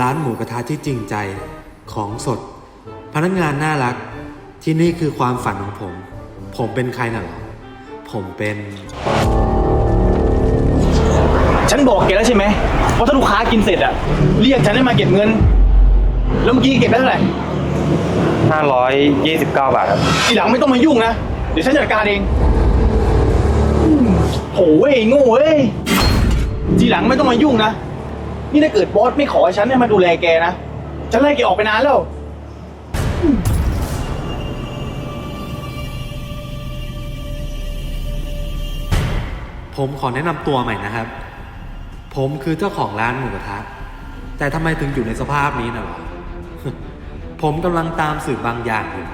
ร้านหมูกระทะที่จริงใจของสด พนักงานน่ารัก ที่นี่คือความฝันของผม ผมเป็นใครน่ะเหรอ ผมเป็น ฉันบอกแกแล้วใช่ไหมว่าถ้าลูกค้ากินเสร็จอะเรียกฉันให้มาเก็บเงิน แล้วเมื่อกี้เก็บได้เท่าไหร่529 บาทครับ ทีหลังไม่ต้องมายุ่งนะ เดี๋ยวฉันจัดการเองอืมโถ่เว้ยโง่เว้ยทีหลังไม่ต้องมายุ่งนะ นี่ถ้าเกิดบอสไม่ขอให้ฉันให้มาดูแลแกนะ ฉันไล่แกออกไปนานแล้ว ผมขอแนะนำตัวใหม่นะครับ ผมคือเจ้าของร้านหมูกระทะ แต่ทำไมถึงอยู่ในสภาพนี้นะหรอ ผมกำลังตามสืบบางอย่างอยู่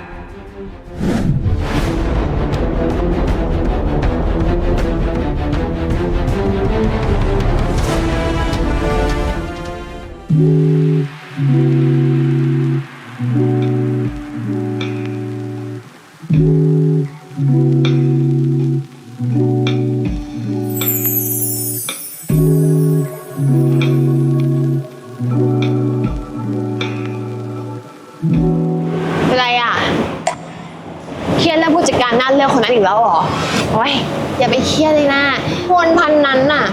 รียดเรื่องผู้จัดการหน้าเรื่องคนนั้นอีกแล้วเหรอโอ้ยอย่าไปเครียดเลยนะคนพันนั้นน่ะ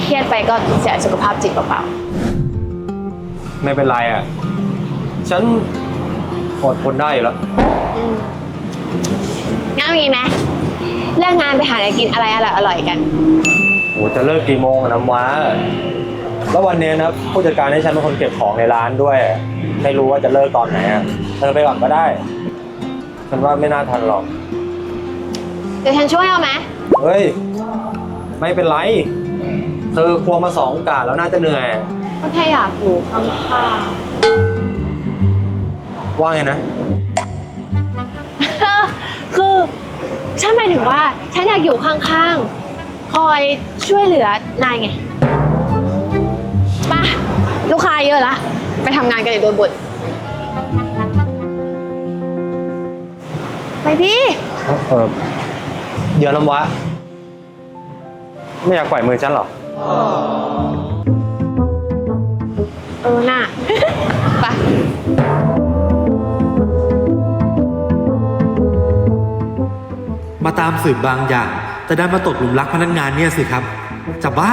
เครียดไปก็เสียสุขภาพจิตเปล่าไม่เป็นไรอะ ฉันอดทนได้อยู่แล้วๆอืมงั้นเอาอย่างนี้ไหมเลิกงานไปหาอะไรกินอะไรอร่อยๆกัน โหจะเลิกกี่โมงอะน้ำว้า แล้ววันเนี้ยนะผู้จัดการให้ฉันเป็นคนเก็บของในร้านด้วย ไม่รู้ว่าจะเลิกตอนไหนอะเธอไปก่อนก็ได้ ฉันว่าไม่น่าทันหรอก เดี๋ยวฉันช่วยเอาไหมเฮ้ย ไม่เป็นไร เธอควงมาสองกาแล้วน่าจะเหนื่อย ก็แค่อยากอยู่ข้างว่าไงนะ ๆ คือฉันหมายถึงว่า ฉันอยากอยู่ข้างๆ คอยช่วยเหลือนายไงไป่ะลูกค้าเยอะละ ไปทำงานกันเดี๋ยวโดนบ่น ไปพี่เออเดี๋ยวน้ำว้าไม่อยากปล่อยมือฉันหรอ เออน่ะ ไป มาตามสืบบางอย่าง แต่ได้มาตกหลุมรักพนักงานเนี่ยสิครับ จะบ้า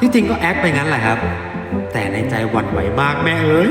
ที่จริงก็แอคไปงั้นแหละครับ แต่ในใจหวั่นไหวมากแม่เอ้ย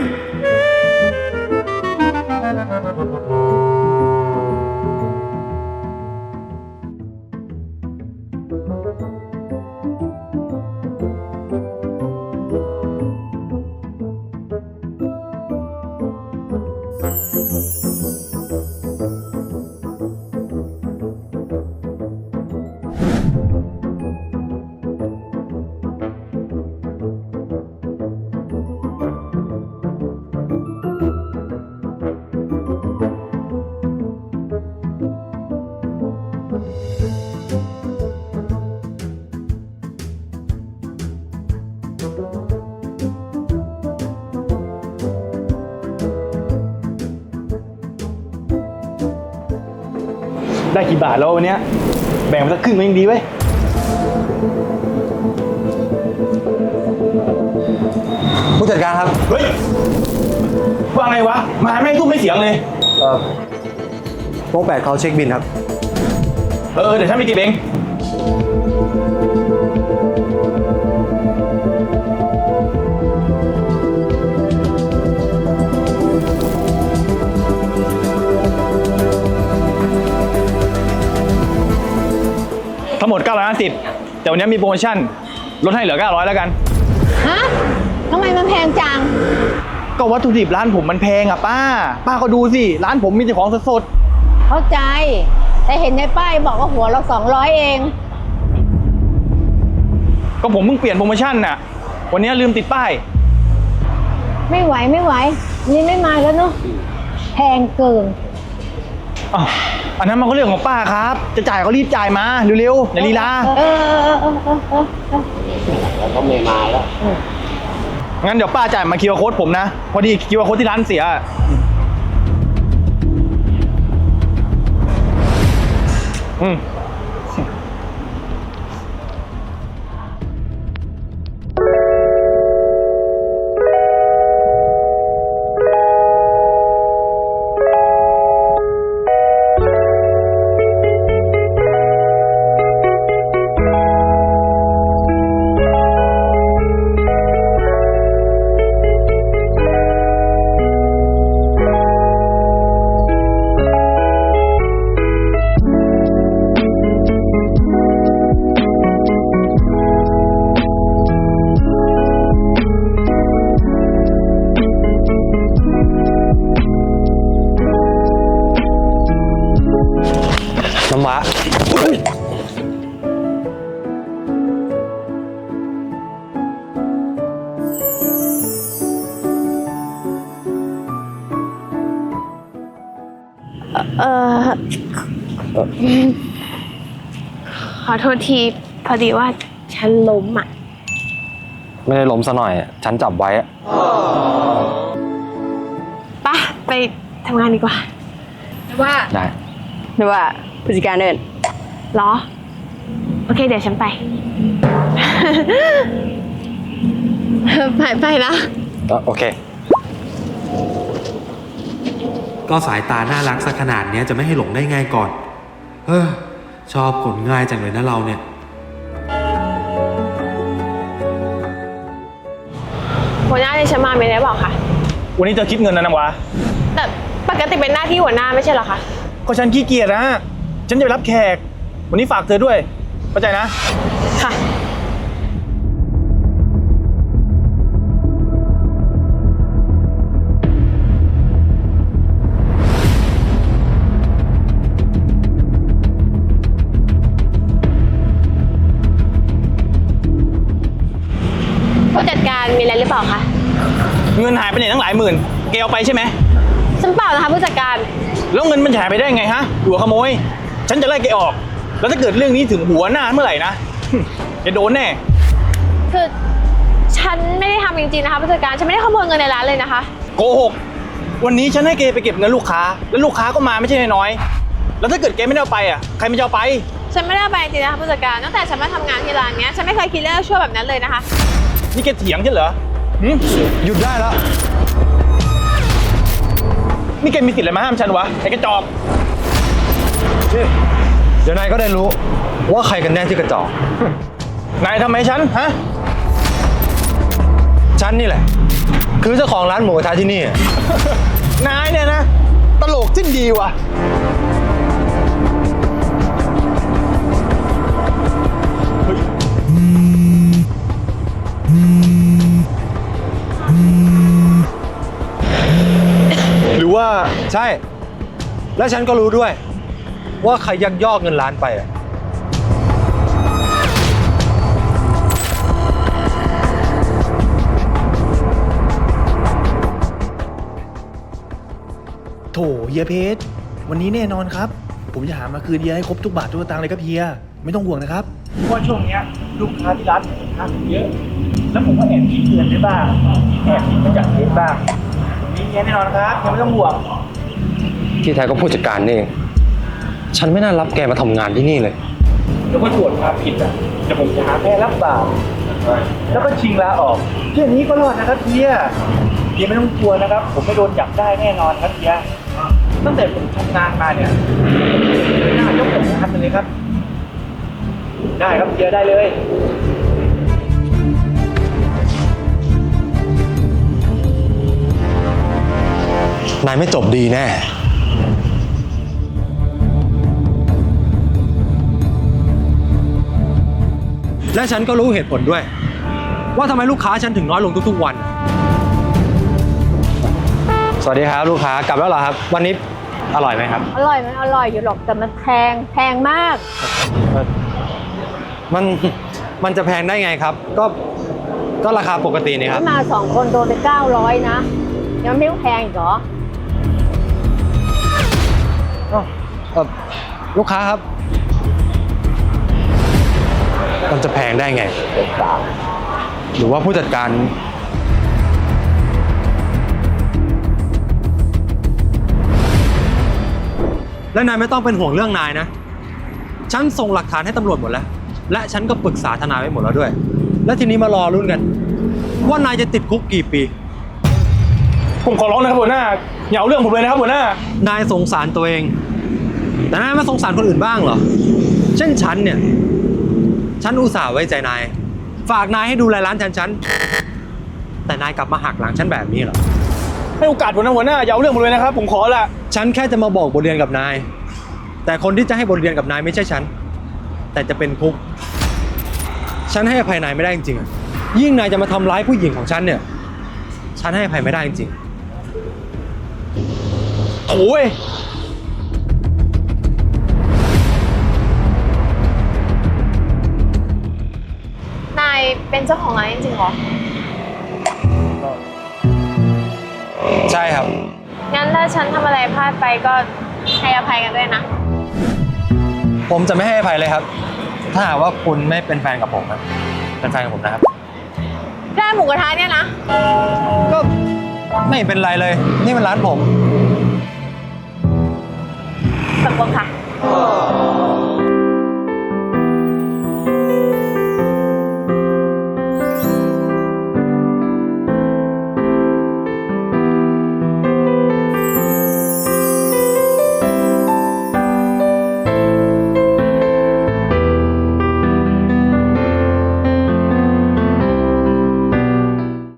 ได้กี่บาทแล้ววันเนี้ยแบ่งไปสักครึ่งก็ยังดีเว้ย ผู้จัดการครับ เฮ้ย ว่าไงวะ มาไม่ให้ทุ่มไม่เสียงเลย เออโป๊แปดเขาเช็คบินครับ เออเดี๋ยวฉันไปเก็บเอง งหมด 950 แต่วันนี้มีโปรโมชั่นลดให้เหลือ 900 แล้วกัน ฮะทำไมมันแพงจัง ก็วัตถุดิบร้านผมมันแพงอะป้า ป้าก็ดูสิ ร้านผมมีแต่ของสดเข้าใจ แต่เห็นในป้ายบอกว่าหัวเราสองร้อยเอง ๆก็ผมเพิ่งเปลี่ยนโปรโมชั่นน่ะ วันนี้ลืมติดป้าย ไม่ไหวไม่ไหว นี่ไม่มาแล้วเนาะแพงเกิน อ้าว อันนั้นมันก็เรื่องของป้าครับ จะจ่ายก็รีบจ่ายมาเร็วๆอย่าลีลาเออเออเออเออเออเอองั้นเดี๋ยวป้าจ่ายมาคิวโค้ดผมนะ พอดีคิวโค้ดที่ร้านเสีย อืม เออขอโทษทีพอดีว่าฉันล้มอะ ไม่ได้ล้มซะหน่อย ฉันจับไว้อะปะไปทำงานดีกว่าว่าได้ หรือว่าผู้จัดการเดินเหรอ โอเค เดี๋ยวฉันไป ไปไปนะเอ่อโอเค ก็สายตาน่ารักสักขนาดเนี้ยจะไม่ให้หลงได้ไงก่อน เฮ้อชอบคนง่ายจังเลยนะเราเนี่ย หัวหน้าที่ฉันมาไม่ได้บอกค่ะ วันนี้เธอคิดเงินนะน้ำว้าแต่ปกติเป็นหน้าที่หัวหน้าไม่ใช่เหรอคะ ก็ฉันขี้เกียจนะ ฉันจะไปรับแขก วันนี้ฝากเธอด้วย เข้าใจนะ ค่ะ นหายไปไหนตั้งหลายหมื่นแกเอาไปใช่ไหม ฉันเปล่านะคะผู้จัดการ แล้วเงินมันหายไปได้ไงฮะหัวขโมย ฉันจะไล่แกออก แล้วถ้าเกิดเรื่องนี้ถึงหัวหน้าเมื่อไหร่นะแกโดนแน่ คือฉันไม่ได้ทำจริงๆนะคะผู้จัดการ ฉันไม่ได้ขโมยเงินในร้านเลยนะคะ โกหก วันนี้ฉันให้แกไปเก็บเงินลูกค้า แล้วลูกค้าก็มาไม่ใช่น้อยๆแล้วถ้าเกิดแกไม่ได้เอาไปอะ ใครมันจะเอาไป ฉันไม่ได้เอาไปจริงๆนะคะผู้จัดการ ตั้งแต่ฉันมาทำงานที่ร้านเนี้ย ฉันไม่เคยคิดเรื่องชั่วแบบนั้นเลยนะคะ นี่แกเถียงฉันเหรอ หึหยุดได้แล้ว นี่แกมีสิทธิ์อะไรมาห้ามฉันวะไอ้กระจอกนี่เดี๋ยวนายก็ได้รู้ ว่าใครกันแน่ที่กระจอก นายทำไมฉันฮะ ฉันนี่แหละ คือเจ้าของร้านหมูกระทะที่นี่อะนายเนี่ยนะ ตลกสิ้นดีว่ะ ใช่ และฉันก็รู้ด้วย ว่าใครยักยอกเงินร้านไปอะโถเฮียเพชรวันนี้แน่นอนครับ ผมจะหามาคืนเฮียให้ครบทุกบาททุกสตางค์เลยครับเฮียไม่ต้องห่วงนะครับ เพราะว่าช่วงเนี้ยลูกค้าที่ร้านผมค่อนข้างเยอะ แล้วผมก็แอบคิดเงินได้บ้าง แอบคิดมาจากเคสบ้างวันนี้เงี้ยแน่นอนครับยังไม่ต้องห่วง ที่แท้ก็ผู้จัดการนี่เองฉันไม่น่ารับแกมาทำงานที่นี่เลย แล้วก็ตรวจความผิดอะเดี๋ยวผมจะหาแพ้รับบาปแล้วก็ชิงลาออกแค่นี้ก็รอดนะครับเฮียเฮียไม่ต้องกลัวนะครับ ผมไม่โดนจับได้แน่นอนครับเฮียตั้งแต่ผมทำงานมาเนี่ยไม่น่ายกผมทันเลยครับ ได้ครับเฮียได้เลย นายไม่จบดีแน่ และฉันก็รู้เหตุผลด้วย ว่าทำไมลูกค้าฉันถึงน้อยลงทุกๆวัน สวัสดีครับลูกค้ากลับแล้วเหรอครับ วันนี้อร่อยไหมครับ อร่อยมันอร่อยอยู่หรอกแต่มันแพงแพงมากเอ่อมันมันจะแพงได้ไงครับ ก็ก็ราคาปกตินี่ครับมาสองคนโดนไปเก้าร้อยนะ ยังไม่ต้องแพงอีกเหรอเอ่อลูกค้าครับ มันจะแพงได้ไง หรือว่าผู้จัดการและนายไม่ต้องเป็นห่วงเรื่องนายนะ ฉันส่งหลักฐานให้ตำรวจหมดแล้ว และฉันก็ปรึกษาทนายไว้หมดแล้วด้วย และทีนี้มารอรุ่นกัน ว่านายจะติดคุกกี่ปี ผมขอร้องนะครับหัวหน้า อย่าเอาเรื่องผมเลยนะครับหัวหน้า นายสงสารตัวเอง แต่นายไม่สงสารคนอื่นบ้างเหรอ เช่นฉันเนี่ย ฉันอุตส่าห์ไว้ใจนาย ฝากนายให้ดูแลร้านแทนฉัน แต่นายกลับมาหักหลังฉันแบบนี้เหรอ ให้โอกาสผมนะหัวหน้าอย่าเอาเรื่องผมเลยนะครับ ผมขอละฉันแค่จะมาบอกบทเรียนกับนาย แต่คนที่จะให้บทเรียนกับนายไม่ใช่ฉัน แต่จะเป็นคุก ฉันให้อภัยนายไม่ได้จริงๆอะยิ่งนายจะมาทำร้ายผู้หญิงของฉันเนี่ย ฉันให้อภัยไม่ได้จริงๆ โอ้ย เจ้าของร้านจริงๆเหรอ ใช่ครับ งั้นถ้าฉันทำอะไรพลาดไปก็ให้อภัยกันด้วยนะ ผมจะไม่ให้อภัยเลยครับ ถ้าหากว่าคุณไม่เป็นแฟนกับผมอะเป็นแฟนกับผมนะครับร้านหมูกระทะเนี่ยนะ ก็ไม่เป็นไรเลย นี่มันร้านผม ตกลงค่ะ